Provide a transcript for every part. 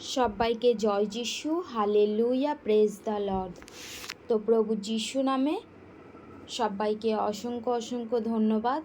সবাইকে জয় যিশু hallelujah praise the Lord তো প্রভু যিশু নামে সবাইকে অসংখ্য অসংখ্য ধন্যবাদ।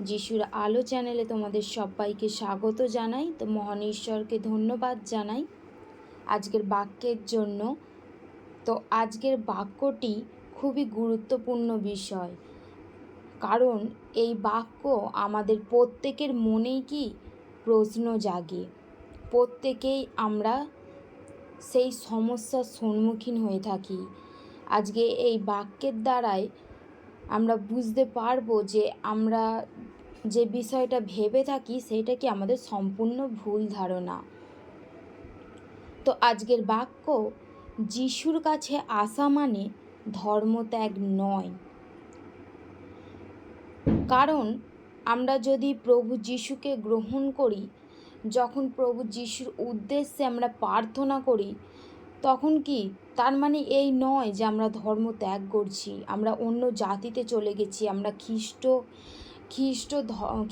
যিশুর আলো চ্যানেলে তোমাদের সবাইকে স্বাগত জানাই। তো মহান ঈশ্বরকে ধন্যবাদ জানাই। আজকের বাক্যের জন্য, তো আজকের বাক্যটি খুবই গুরুত্বপূর্ণ বিষয়। কারণ এই বাক্য আমাদের প্রত্যেকের মনেই কি? প্রশ্ন জাগে। প্রত্যেকেই আমরা সেই সমস্যার সম্মুখীন হয়ে থাকি। আজকে এই বাক্যের দ্বারাই আমরা বুঝতে পারব যে আমরা যে বিষয়টা ভেবে থাকি সেইটা কি আমাদের সম্পূর্ণ ভুল ধারণা। তো আজকের বাক্য, যিশুর কাছে আসা মানে ধর্মত্যাগ নয়। কারণ আমরা যদি প্রভু যিশুকে গ্রহণ করি যখন প্রভু যিশুর উদ্দেশ্যে আমরা প্রার্থনা করি, তখন কি তার মানে এই নয় যে আমরা ধর্ম ত্যাগ করছি, আমরা অন্য জাতিতে চলে গেছি, আমরা খ্রিস্ট খ্রিস্ট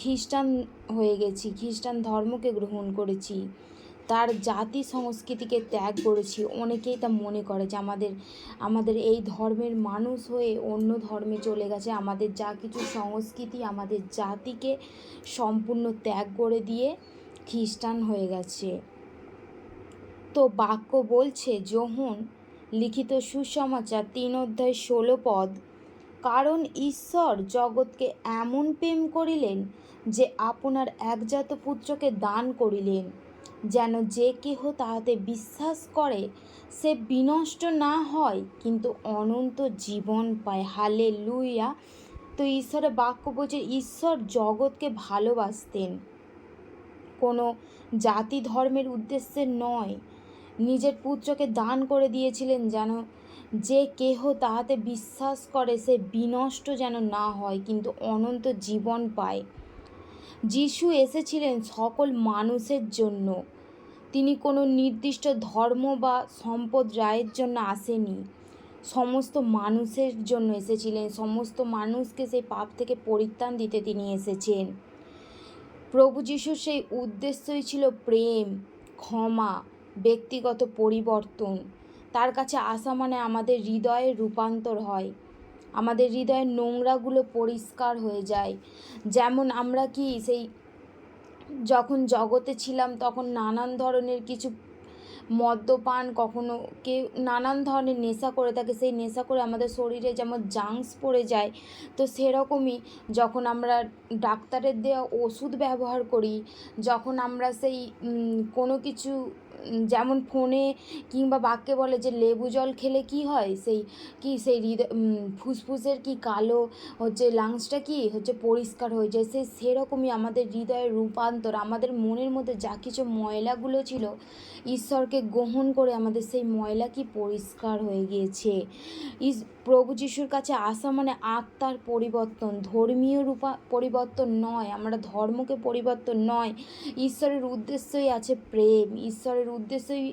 খ্রিস্টান হয়ে গেছি, খ্রিস্টান ধর্মকে গ্রহণ করেছি, তার জাতি সংস্কৃতিকে ত্যাগ করেছি। অনেকেই তা মনে করে যে আমাদের আমাদের এই ধর্মের মানুষ হয়ে অন্য ধর্মে চলে গেছে, আমাদের যা কিছু সংস্কৃতি, আমাদের জাতিকে সম্পূর্ণ ত্যাগ করে দিয়ে খ্রিস্টান হয়ে গেছে। তো বাক্য বলছে যোহন লিখিত সুসমাচার তিন অধ্যায় ষোলো পদ, কারণ ঈশ্বর জগৎকে এমন প্রেম করিলেন যে আপনার একজাত পুত্রকে দান করিলেন, যেন যে কেহ তাহাতে বিশ্বাস করে সে বিনষ্ট না হয়, কিন্তু অনন্ত জীবন পায়। হালে লুইয়া তো ঈশ্বরের বাক্য বলছে, ঈশ্বর জগৎকে ভালোবাসতেন। কোনো জাতি ধর্মের উদ্দেশ্যে নয়। নিজের পুত্রকে দান করে দিয়েছিলেন যেন যে কেহ তাহাতে বিশ্বাস করে সে বিনষ্ট যেন না হয়, কিন্তু অনন্ত জীবন পায়। যিশু এসেছিলেন সকল মানুষের জন্য। তিনি কোনো নির্দিষ্ট ধর্ম বা সম্পদ রায়ের জন্য আসেনি। সমস্ত মানুষের জন্য এসেছিলেন। সমস্ত মানুষকে সেই পাপ থেকে পরিত্রাণ দিতে তিনি এসেছেন। প্রভু যিশুর সেই উদ্দেশ্যই ছিল প্রেম, ক্ষমা, ব্যক্তিগত পরিবর্তন। তার কাছে আসা মানে আমাদের হৃদয়ে রূপান্তর হয়। আমাদের হৃদয়ের নোংরাগুলো পরিষ্কার হয়ে যায়। যেমন আমরা কি সেই যখন জগতে ছিলাম, তখন নানান ধরনের কিছু মদ্যপান, কখনো কেউ নানান ধরনের নেশা করে থাকে, সেই নেশা করে আমাদের শরীরে যেমন জাংস পড়ে যায়, তো সেরকমই যখন আমরা ডাক্তারের দেওয়া ওষুধ ব্যবহার করি, যখন আমরা সেই কোনো কিছু যেমন ফোনে কিংবা বাক্যে বলে যে লেবু জল খেলে কি হয়? সেই কি সেই হৃদয় ফুসফুসের কি কালো হচ্ছে লাংসটা কি হচ্ছে পরিষ্কার হয়ে যায়? সেই সেরকমই আমাদের হৃদয়ের রূপান্তর, আমাদের মনের মধ্যে যা কিছু ময়লাগুলো ছিল, ঈশ্বরকে গ্রহণ করে আমাদের সেই ময়লা কি পরিষ্কার হয়ে গিয়েছে? ইস, প্রভু যিশুর কাছে আসা মানে আত্মার পরিবর্তন, ধর্মীয় রূপা পরিবর্তন নয়, আমরা ধর্মকে পরিবর্তন নয়, ঈশ্বরের উদ্দেশ্যই আছে প্রেম, ঈশ্বরের উদ্দেশ্যই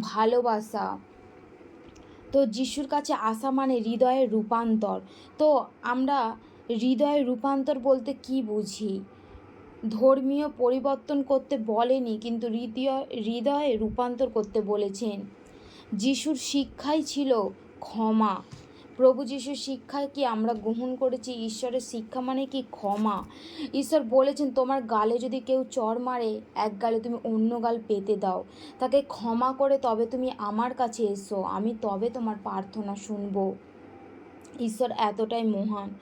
ভালোবাসা। তো যিশুর কাছে আসা মানে হৃদয়ের রূপান্তর। তো আমরা হৃদয়ের রূপান্তর বলতে কি বুঝি? ধর্মীয় পরিবর্তন করতে বলেনি, কিন্তু হৃদয়, হৃদয়ে রূপান্তর করতে বলেছেন। যিশুর শিক্ষাই ছিল ক্ষমা। প্রভু যিশুর শিক্ষায় কি আমরা গ্রহণ করেছি? ঈশ্বরের শিক্ষা মানে কি ক্ষমা? ঈশ্বর বলেছেন, তোমার গালে যদি কেউ চর মারে, এক গালে তুমি অন্য গাল পেতে দাও। তাকে ক্ষমা করে তবে তুমি আমার কাছে এসো, আমি তবে তোমার প্রার্থনা শুনব। ঈশ্বর এতটাই মহান।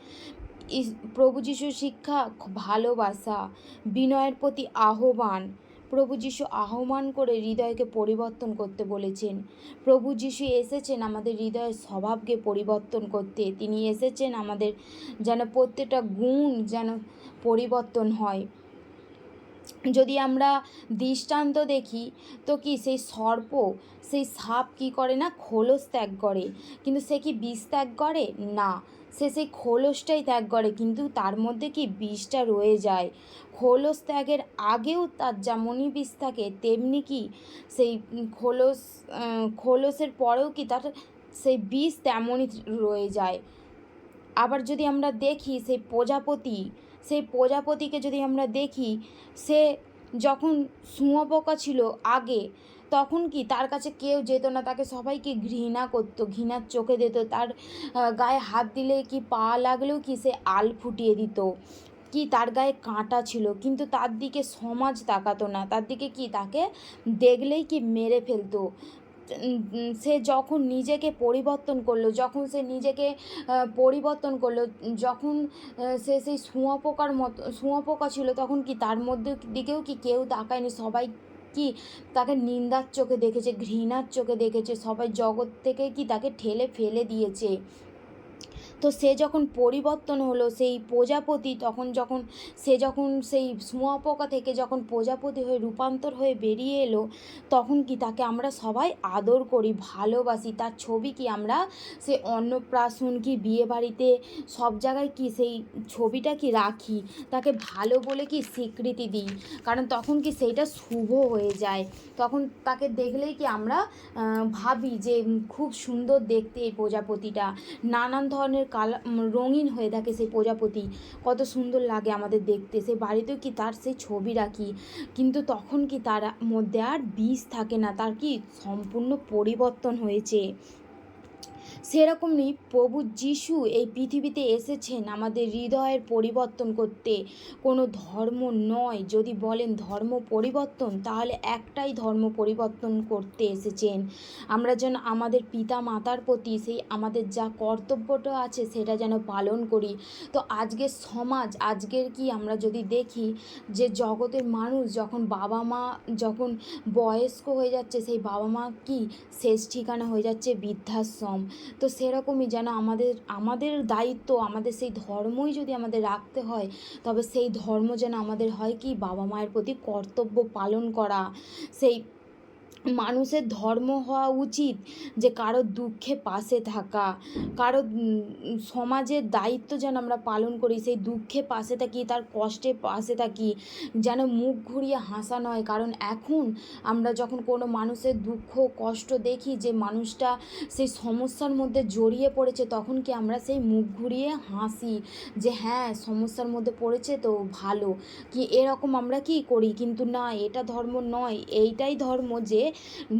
প্রভু যিশুর শিক্ষা, ভালোবাসা, বিনয়ের প্রতি আহ্বান প্রভু যিশু আহ্বান করে হৃদয়কে পরিবর্তন করতে বলেছেন। প্রভু যিশু এসেছেন আমাদের হৃদয়ের স্বভাবকে পরিবর্তন করতে। তিনি এসেছেন আমাদের যেন প্রত্যেকটা গুণ যেন পরিবর্তন হয়। যদি আমরা দৃষ্টান্ত দেখি, তো কি সেই সর্প, সেই সাপ কি করে না খোলস ত্যাগ করে? কিন্তু সে কি বিষ ত্যাগ করে? না। সে সেই খোলসটাই ত্যাগ করে, কিন্তু তার মধ্যে কি বিষটা রয়ে যায়? খোলস ত্যাগের আগেও তার যেমনই বিষ থাকে, তেমনি কি সেই খোলস খোলসের পরেও কি তার সেই বিষ তেমনই রয়ে যায়? আবার যদি আমরা দেখি সেই প্রজাপতি, সেই প্রজাপতিকে যদি আমরা দেখি, সে যখন শুঁয়োপোকা ছিল আগে তখন কি তার কাছে কেউ যেত না? তাকে সবাইকে ঘৃণা করতো, ঘৃণার চোখে দিত। তার গায়ে হাত দিলে কি পা লাগলেও কি সে আল ফুটিয়ে দিত? কি তার গায়ে কাঁটা ছিল? কিন্তু তার দিকে সমাজ তাকাতো না। তার দিকে কি তাকে দেখলেই কি মেরে ফেলতো? সে যখন নিজেকে পরিবর্তন করল, যখন সে নিজেকে পরিবর্তন করল, যখন সে সেই শুঁয়োপোকার মতো শুঁয়োপোকা ছিল, তখন কি তার মধ্যে দিকেও কি কেউ তাকায়নি? সবাই কি তাকে নিন্দার চোখে দেখেছে, ঘৃণার চোখে দেখেছে, সবাই জগৎ থেকে কি তাকে ঠেলে ফেলে দিয়েছে। তো সে যখন পরিবর্তন হলো, সেই প্রজাপতি তখন যখন, সে যখন সেই শুঁয়োপোকা থেকে যখন প্রজাপতি হয়ে রূপান্তর হয়ে বেরিয়ে এলো, তখন কি তাকে আমরা সবাই আদর করি, ভালোবাসি? তার ছবি কি আমরা সে অন্নপ্রাশন কি, বিয়ে বাড়িতে সব জায়গায় কি সেই ছবিটা কি রাখি? তাকে ভালো বলে কি স্বীকৃতি দিই? কারণ তখন কি সেইটা শুভ হয়ে যায়। তখন তাকে দেখলেই কি আমরা ভাবি যে খুব সুন্দর দেখতে এই প্রজাপতিটা। নানান ধরনের কালা রঙিন হয়ে থাকে সেই প্রজাপতি। কত সুন্দর লাগে আমাদের দেখতে। সে বাড়িতেও কি তার সেই ছবি রাখি? কিন্তু তখন কি তার মধ্যে আর বিষ থাকে না? তার কি সম্পূর্ণ পরিবর্তন হয়েছে? সেরকমই প্রভু যিশু এই পৃথিবীতে এসেছেন আমাদের হৃদয়ের পরিবর্তন করতে। কোনো ধর্ম নয়। যদি বলেন ধর্ম পরিবর্তন, তাহলে একটাই ধর্ম পরিবর্তন করতে এসেছেন। আমরা যেন আমাদের পিতা মাতার প্রতি সেই আমাদের যা কর্তব্যটা আছে, সেটা যেন পালন করি। তো আজকের সমাজ, আজকের কি আমরা যদি দেখি যে জগতের মানুষ যখন বাবা মা যখন বয়স্ক হয়ে যাচ্ছে, সেই বাবা মা কি শেষ ঠিকানা হয়ে যাচ্ছে বৃদ্ধাশ্রম। তো সেরকমই যেন আমাদের আমাদের দায়িত্ব, আমাদের সেই ধর্মই যদি আমাদের রাখতে হয়, তবে সেই ধর্ম যেন আমাদের হয় কি বাবা মায়ের প্রতি কর্তব্য পালন করা, সেই মানুষের ধর্ম হওয়া উচিত যে কারও দুঃখে পাশে থাকা, কারও সমাজের দায়িত্ব যেন আমরা পালন করি, সেই দুঃখে পাশে থাকি, তার কষ্টে পাশে থাকি, যেন মুখ ঘুরিয়ে হাসা নয়। কারণ এখন আমরা যখন কোনো মানুষের দুঃখ, কষ্ট দেখি যে মানুষটা সেই সমস্যার মধ্যে জড়িয়ে পড়েছে, তখন কি আমরা সেই মুখ ঘুরিয়ে হাসি যে হ্যাঁ সমস্যার মধ্যে পড়েছে তো ভালো। কি এরকম আমরা কি করি? কিন্তু না, এটা ধর্ম নয়। এইটাই ধর্ম যে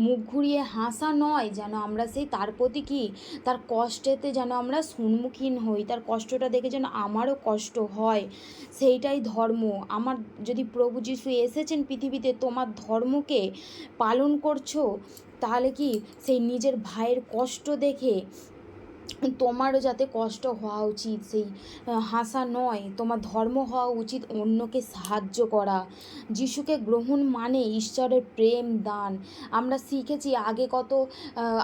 মুখ ঘুরিয়ে হাসা নয় যেন আমরা সেই তার প্রতি কী, তার কষ্টেতে যেন আমরা সম্মুখীন হই, তার কষ্টটা দেখে যেন আমারও কষ্ট হয়। সেইটাই ধর্ম। আমার যদি প্রভু যিশু এসেছেন পৃথিবীতে, তোমার ধর্মকে পালন করছ, তাহলে কি সেই নিজের ভাইয়ের কষ্ট দেখে তোমারও যাতে কষ্ট হওয়া উচিত, সেই হাসা নয়। তোমার ধর্ম হওয়া উচিত অন্যকে সাহায্য করা। যিশুকে গ্রহণ মানে ঈশ্বরের প্রেম, দান। আমরা শিখেছি আগে কত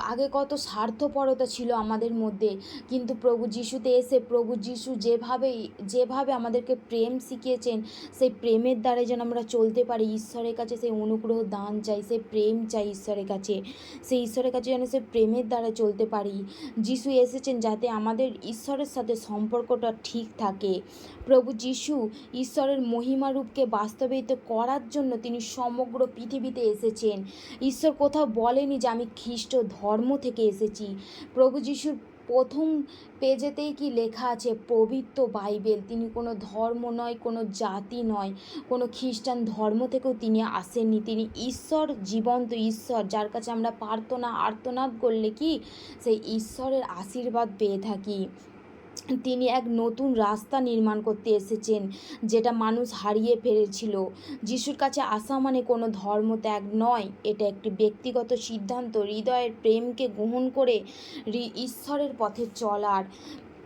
আগে কত স্বার্থপরতা ছিল আমাদের মধ্যে। কিন্তু প্রভু যিশুতে এসে, প্রভু যিশু যেভাবে যেভাবে আমাদেরকে প্রেম শিখিয়েছেন, সেই প্রেমের দ্বারা যেন আমরা চলতে পারি। ঈশ্বরের কাছে সেই অনুগ্রহ, দান চাই, সেই প্রেম চাই ঈশ্বরের কাছে। সেই ঈশ্বরের কাছে যেন সেই প্রেমের দ্বারা চলতে পারি। যিশু এসেছেন যাতে আমাদের ঈশ্বরের সাথে সম্পর্কটা ঠিক থাকে। প্রভু যিশু ঈশ্বরের মহিমা রূপকে বাস্তবায়িত করার জন্য তিনি সমগ্র পৃথিবীতে এসেছেন। ঈশ্বর কোথাও বলেনি যে আমি খ্রিস্ট ধর্ম থেকে এসেছি। প্রভু যিশুর প্রথম পেজেতেই কি লেখা আছে, পবিত্র বাইবেল। তিনি কোনো ধর্ম নয়, কোনো জাতি নয়, কোনো খ্রিস্টান ধর্ম থেকেও তিনি আসেননি। তিনি ঈশ্বর, জীবন্ত ঈশ্বর, যার কাছে আমরা প্রার্থনা, আর্তনাদ করলে কি? সেই ঈশ্বরের আশীর্বাদ পেয়ে থাকি। তিনি এক নতুন রাস্তা নির্মাণ করতে এসেছেন, যেটা মানুষ হারিয়ে ফেলেছিল। যিশুর কাছে আসা মানে কোনো ধর্ম ত্যাগ নয়, এটা একটি ব্যক্তিগত সিদ্ধান্ত। হৃদয়ের প্রেমকে গ্রহণ করে ঈশ্বরের পথে চলার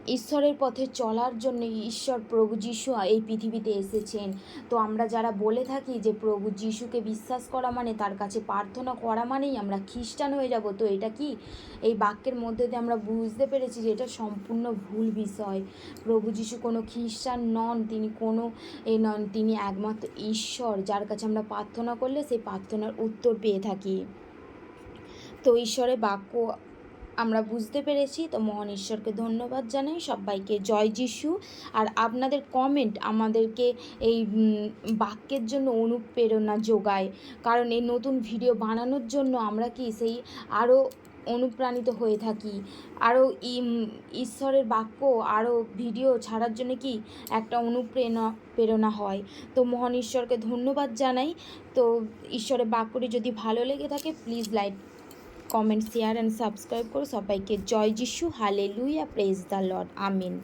ঈশ্বরের পথে চলার জন্য ঈশ্বর প্রভু যিশু এই পৃথিবীতে এসেছেন। তো আমরা যারা বলে থাকি যে প্রভু যিশুকে বিশ্বাস করা মানে তার কাছে প্রার্থনা করা মানেই আমরা খ্রিস্টান হয়ে যাব, তো এটা কি? এই বাক্যের মধ্যে দিয়ে আমরা বুঝতে পেরেছি যে এটা সম্পূর্ণ ভুল বিষয়। প্রভু যিশু কোনো খ্রিস্টান নন, তিনি কোনো এ নন, তিনি একমাত্র ঈশ্বর, যার কাছে আমরা প্রার্থনা করলে সেই প্রার্থনার উত্তর পেয়ে থাকি। তো ঈশ্বরের বাক্য আমরা বুঝতে পেরেছি। তো মহান ঈশ্বরকে ধন্যবাদ জানাই। সবাইকে জয় যিশু। আর আপনাদের কমেন্ট আমাদেরকে এই বাক্যের জন্য অনুপ্রেরণা যোগায়। কারণ এই নতুন ভিডিও বানানোর জন্য আমরা কি সেই আরও অনুপ্রাণিত হয়ে থাকি। আরও ঈশ্বরের বাক্য আরও ভিডিও ছাড়ার জন্য কি একটা অনুপ্রেরণা, প্রেরণা হয়। তো মহান ঈশ্বরকে ধন্যবাদ জানাই। তো ঈশ্বরের বাক্যটি যদি ভালো লেগে থাকে please like comment share and subscribe করো। সবাইকে জয় যিশু hallelujah praise the Lord amen.